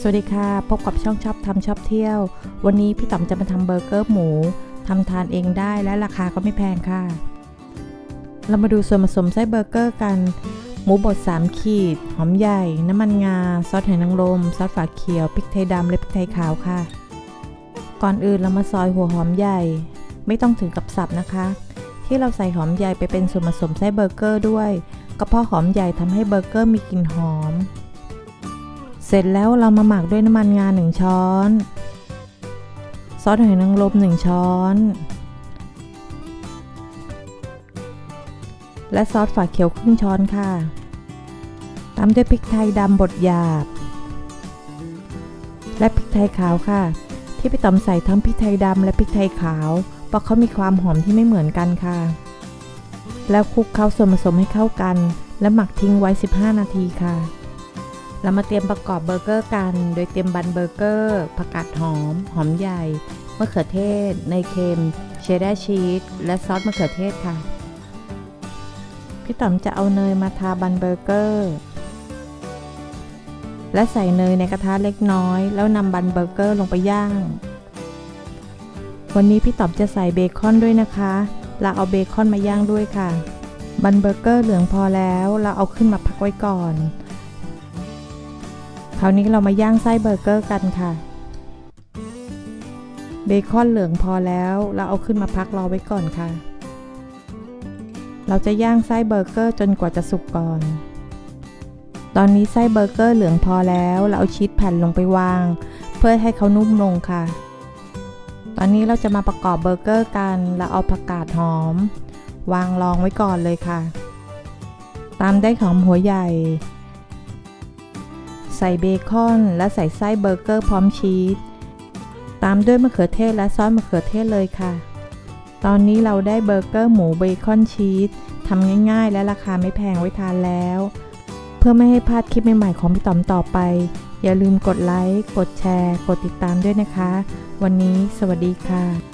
สวัสดีค่ะ พบกับช่องชอบทำชอบเที่ยว วันนี้พี่ต๋อมจะมาทำเบอร์เกอร์หมูทำทานเองได้และราคาก็ไม่แพงค่ะ เรามาดูส่วนผสมไส้เบอร์เกอร์กัน หมูบด 3 ขีด หอมใหญ่ น้ำมันงา ซอสหอยนางรม ซอสฝาเขียว พริกไทยดำและพริกไทยขาวค่ะ ก่อนอื่นเรามาซอยหัวหอมใหญ่ ไม่ต้องถึงกับสับนะคะ ที่เราใส่หอมใหญ่ไปเป็นส่วนผสมไส้เบอร์เกอร์ด้วย ก็เพราะหอมใหญ่ทำให้เบอร์เกอร์มีกลิ่นหอม เสร็จแล้วเรามาหมักด้วยน้ำมันงา1ช้อน ซอสหอยนางรม1ช้อน และซอสฝาเขียวครึ่งช้อนค่ะ ตามด้วยพริกไทยดำบดหยาบ และพริกไทยขาวค่ะ ที่พี่ต๋อมใส่ทั้งพริกไทยดำและพริกไทยขาวเพราะเขามีความหอมที่ไม่เหมือนกันค่ะ แล้วคลุกเคล้าส่วนผสมให้เข้ากัน และหมักทิ้งไว้ 15 นาทีค่ะ เรามาเตรียมประกอบเบอร์เกอร์กัน โดยเตรียมบันเบอร์เกอร์ผักกาดหอม หอมใหญ่ มะเขือเทศ เนยเค็ม เชดดาร์ชีส และซอสมะเขือเทศค่ะ พี่ต๋อมจะเอาเนยมาทาบันเบอร์เกอร์ และใส่เนยในกระทะเล็กน้อย แล้วนำบันเบอร์เกอร์ลงไปย่าง วันนี้พี่ต๋อมจะใส่เบคอนด้วยนะคะ เราเอาเบคอนมาย่างด้วยค่ะ บันเบอร์เกอร์เหลืองพอแล้ว เราเอาขึ้นมาพักไว้ก่อน คราวนี้เรามาย่างไส้เบอร์เกอร์กันค่ะ เบคอนเหลืองพอแล้ว เราเอาขึ้นมาพักรอไว้ก่อนค่ะ เราจะย่างไส้เบอร์เกอร์จนกว่าจะสุกก่อน ตอนนี้ไส้เบอร์เกอร์เหลืองพอแล้ว เราเอาชีสแผ่นลงไปวาง เพื่อให้เขานุ่มลงค่ะ ตอนนี้เราจะมาประกอบเบอร์เกอร์กัน เราเอาผักกาดหอม วางรองไว้ก่อนเลยค่ะ ตามด้วยหอมหัวใหญ่ ใส่เบคอน และใส่ไส้เบอร์เกอร์พร้อมชีส ตามด้วยมะเขือเทศและซอสมะเขือเทศเลยค่ะ ตอนนี้เราได้เบอร์เกอร์หมูเบคอนชีสทำง่ายๆ และราคาไม่แพงไว้ทานแล้ว เพื่อไม่ให้พลาดคลิปใหม่ๆของพี่ต๋อมต่อไป อย่าลืมกดไลค์ กดแชร์ กดติดตามด้วยนะคะ วันนี้สวัสดีค่ะ